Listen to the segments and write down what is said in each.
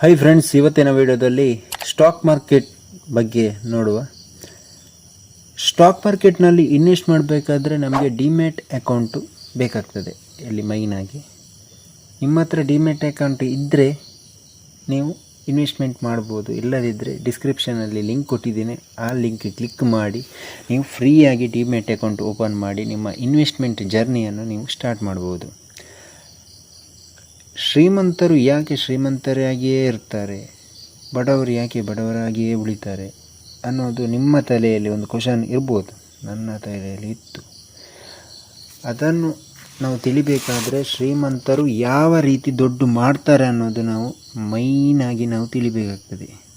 Hi friends ಇವತ್ತಿನ ವಿಡಿಯೋದಲ್ಲಿ stock market ಬಗ್ಗೆ ನೋಡುವ. ಸ್ಟಾಕ್ ಮಾರ್ಕೆಟ್ನಲ್ಲಿ ಇನ್ವೆಸ್ಟ್ ಮಾಡಬೇಕಾದ್ರೆ ನಮಗೆ ಡಿಮ್ಯಾಟ್ ಅಕೌಂಟು ಬೇಕಾಗ್ತದೆ, ಇಲ್ಲಿ ಮೈನಾಗಿ ನಿಮ್ಮ ಹತ್ರ ಡಿಮ್ಯಾಟ್ ಅಕೌಂಟ್ ಇದ್ದರೆ ನೀವು ಇನ್ವೆಸ್ಟ್ಮೆಂಟ್ ಮಾಡ್ಬೋದು ಇಲ್ಲದಿದ್ದರೆ ಡಿಸ್ಕ್ರಿಪ್ಷನಲ್ಲಿ ಲಿಂಕ್ ಕೊಟ್ಟಿದ್ದೀನಿ, ಆ ಲಿಂಕ್ ಕ್ಲಿಕ್ ಮಾಡಿ, ನೀವು ಫ್ರೀಯಾಗಿ ಡಿಮ್ಯಾಟ್ ಅಕೌಂಟ್ ಓಪನ್ ಮಾಡಿ, ನಿಮ್ಮ ಇನ್ವೆಸ್ಟ್ಮೆಂಟ್ ಜರ್ನಿಯನ್ನು ನೀವು ಸ್ಟಾರ್ಟ್ ಮಾಡ್ಬೋದು. ಶ್ರೀಮಂತರು ಯಾಕೆ ಶ್ರೀಮಂತರಾಗಿಯೇ ಇರ್ತಾರೆ? ಬಡವರು ಯಾಕೆ ಬಡವರಾಗಿಯೇ ಉಳಿತಾರೆ? ಅನ್ನೋದು ನಿಮ್ಮ ತಲೆಯಲ್ಲಿ ಒಂದು ಕ್ವಶನ್ ಇರ್ಬೋದು. ನನ್ನ ತಲೆಯಲ್ಲಿ ಇತ್ತು. ಅದನ್ನು ನಾವು ತಿಳಿಬೇಕಾದರೆ ಶ್ರೀಮಂತರು ಯಾವ ರೀತಿ ದೊಡ್ಡ ಮಾಡ್ತಾರೆ ಅನ್ನೋದು ನಾವು ಮೈನಾಗಿ ನಾವು ತಿಳಿಬೇಕಾಗ್ತದೆ.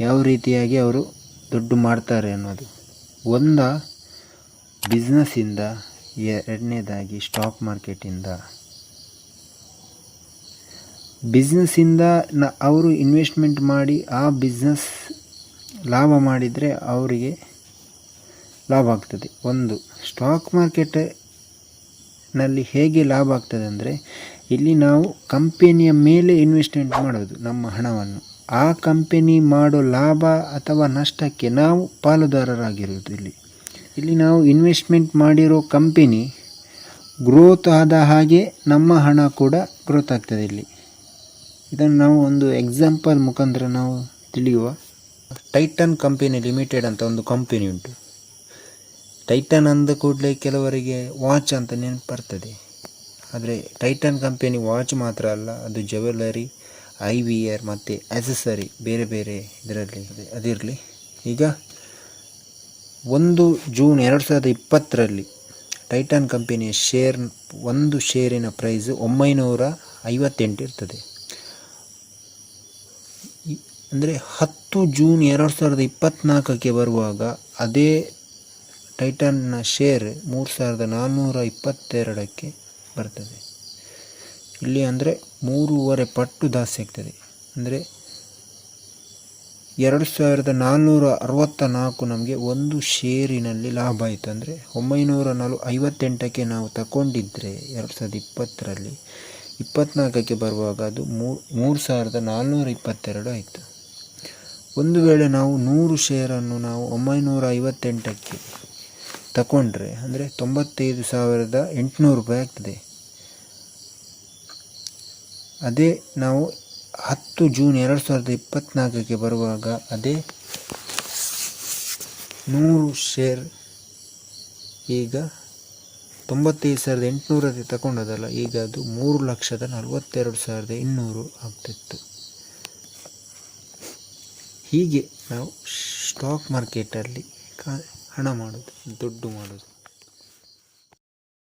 ಯಾವ ರೀತಿಯಾಗಿ ಅವರು ದುಡ್ಡು ಮಾಡ್ತಾರೆ ಅನ್ನೋದು. ಒಂದ ಬಿಸ್ನೆಸ್ಸಿಂದ ಎರಡನೇದಾಗಿ ಸ್ಟಾಕ್ ಮಾರ್ಕೆಟಿಂದ ಬಿಸ್ನೆಸ್ಸಿಂದ ನ ಅವರು ಇನ್ವೆಸ್ಟ್ಮೆಂಟ್ ಮಾಡಿ ಆ ಬಿಸ್ನೆಸ್ ಲಾಭ ಮಾಡಿದರೆ ಅವರಿಗೆ ಲಾಭ ಆಗ್ತದೆ. ಒಂದು ಸ್ಟಾಕ್ ಮಾರ್ಕೆಟ್ನಲ್ಲಿ ಹೇಗೆ ಲಾಭ ಆಗ್ತದೆ ಅಂದರೆ ಇಲ್ಲಿ ನಾವು ಕಂಪೆನಿಯ ಮೇಲೆ ಇನ್ವೆಸ್ಟ್ಮೆಂಟ್ ಮಾಡೋದು, ನಮ್ಮ ಹಣವನ್ನು. ಆ ಕಂಪೆನಿ ಮಾಡೋ ಲಾಭ ಅಥವಾ ನಷ್ಟಕ್ಕೆ ನಾವು ಪಾಲುದಾರರಾಗಿರೋದು ಇಲ್ಲಿ. ಇಲ್ಲಿ ನಾವು ಇನ್ವೆಸ್ಟ್ಮೆಂಟ್ ಮಾಡಿರೋ ಕಂಪೆನಿ ಗ್ರೋತ್ ಆದ ಹಾಗೆ ನಮ್ಮ ಹಣ ಕೂಡ ಗ್ರೋತ್ ಆಗ್ತದೆ ಇಲ್ಲಿ. ಇದನ್ನು ನಾವು ಒಂದು ಎಕ್ಸಾಂಪಲ್ ಮುಖಾಂತರ ನಾವು ತಿಳಿಯುವ. ಟೈಟನ್ ಕಂಪೆನಿ ಲಿಮಿಟೆಡ್ ಅಂತ ಒಂದು ಕಂಪೆನಿ ಉಂಟು. ಟೈಟನ್ ಅಂದ ಕೂಡಲೇ ಕೆಲವರಿಗೆ ವಾಚ್ ಅಂತ ನೆನಪು ಬರ್ತದೆ ಆದರೆ ಟೈಟನ್ ಕಂಪೆನಿ ವಾಚ್ ಮಾತ್ರ ಅಲ್ಲ, ಅದು ಜ್ಯುವೆಲ್ಲರಿ ಐ ವಿ ಆರ್ ಮತ್ತು ಅಸೆಸರಿ ಬೇರೆ ಬೇರೆ ಇದರಲ್ಲಿ ಅದಿರಲಿ. ಈಗ ಒಂದು ಜೂನ್ ಎರಡು ಸಾವಿರದ ಇಪ್ಪತ್ತರಲ್ಲಿ ಟೈಟನ್ ಕಂಪೆನಿಯ ಶೇರ್ ಒಂದು ಶೇರಿನ ಪ್ರೈಸ್ ಒಂಬೈನೂರ ಐವತ್ತೆಂಟು ಇರ್ತದೆ. ಅಂದರೆ ಹತ್ತು ಜೂನ್ ಎರಡು ಸಾವಿರದ ಇಪ್ಪತ್ತ್ನಾಲ್ಕಕ್ಕೆ ಬರುವಾಗ ಅದೇ ಟೈಟನ್ನ ಶೇರ್ ಮೂರು ಸಾವಿರದ ನಾನ್ನೂರ ಇಪ್ಪತ್ತೆರಡಕ್ಕೆ ಬರ್ತದೆ. ಇಲ್ಲಿ ಅಂದರೆ ಮೂರುವರೆ ಪಟ್ಟು ಜಾಸ್ತಿ ಆಗ್ತದೆ. ಅಂದರೆ ಎರಡು ಸಾವಿರದ ನಾನ್ನೂರ ಅರವತ್ತ ನಾಲ್ಕು ನಮಗೆ ಒಂದು ಶೇರಿನಲ್ಲಿ ಲಾಭ ಆಯಿತು. ಅಂದರೆ ಒಂಬೈನೂರ ನಾಲ್ಕು ಐವತ್ತೆಂಟಕ್ಕೆ ನಾವು ತಗೊಂಡಿದ್ದರೆ ಎರಡು ಸಾವಿರದ ಇಪ್ಪತ್ತರಲ್ಲಿ ಇಪ್ಪತ್ತ್ನಾಲ್ಕಕ್ಕೆ ಬರುವಾಗ ಅದು ಮೂರು ಮೂರು ಸಾವಿರದ ನಾನ್ನೂರ ಇಪ್ಪತ್ತೆರಡು ಆಯಿತು. ಒಂದು ವೇಳೆ ನಾವು ನೂರು ಶೇರನ್ನು ನಾವು ಒಂಬೈನೂರ ಐವತ್ತೆಂಟಕ್ಕೆ ತಗೊಂಡ್ರೆ ಅಂದರೆ ತೊಂಬತ್ತೈದು ಸಾವಿರದ ಎಂಟುನೂರು ರೂಪಾಯಿ ಆಗ್ತದೆ. ಅದೇ ನಾವು ಹತ್ತು ಜೂನ್ ಎರಡು ಸಾವಿರದ ಇಪ್ಪತ್ತ್ನಾಲ್ಕಕ್ಕೆ ಬರುವಾಗ ಅದೇ ನೂರು ಶೇರ್ ಈಗ ತೊಂಬತ್ತೈದು ಸಾವಿರದ ಎಂಟುನೂರಕ್ಕೆ ತಗೊಂಡದಲ್ಲ ಈಗ ಅದು ಮೂರು ಲಕ್ಷದ ನಲವತ್ತೆರಡು ಸಾವಿರದ ಇನ್ನೂರು ಆಗ್ತಿತ್ತು. ಹೀಗೆ ನಾವು ಸ್ಟಾಕ್ ಮಾರ್ಕೆಟಲ್ಲಿ ಕಾ ಹಣ ಮಾಡೋದು ದುಡ್ಡು ಮಾಡೋದು.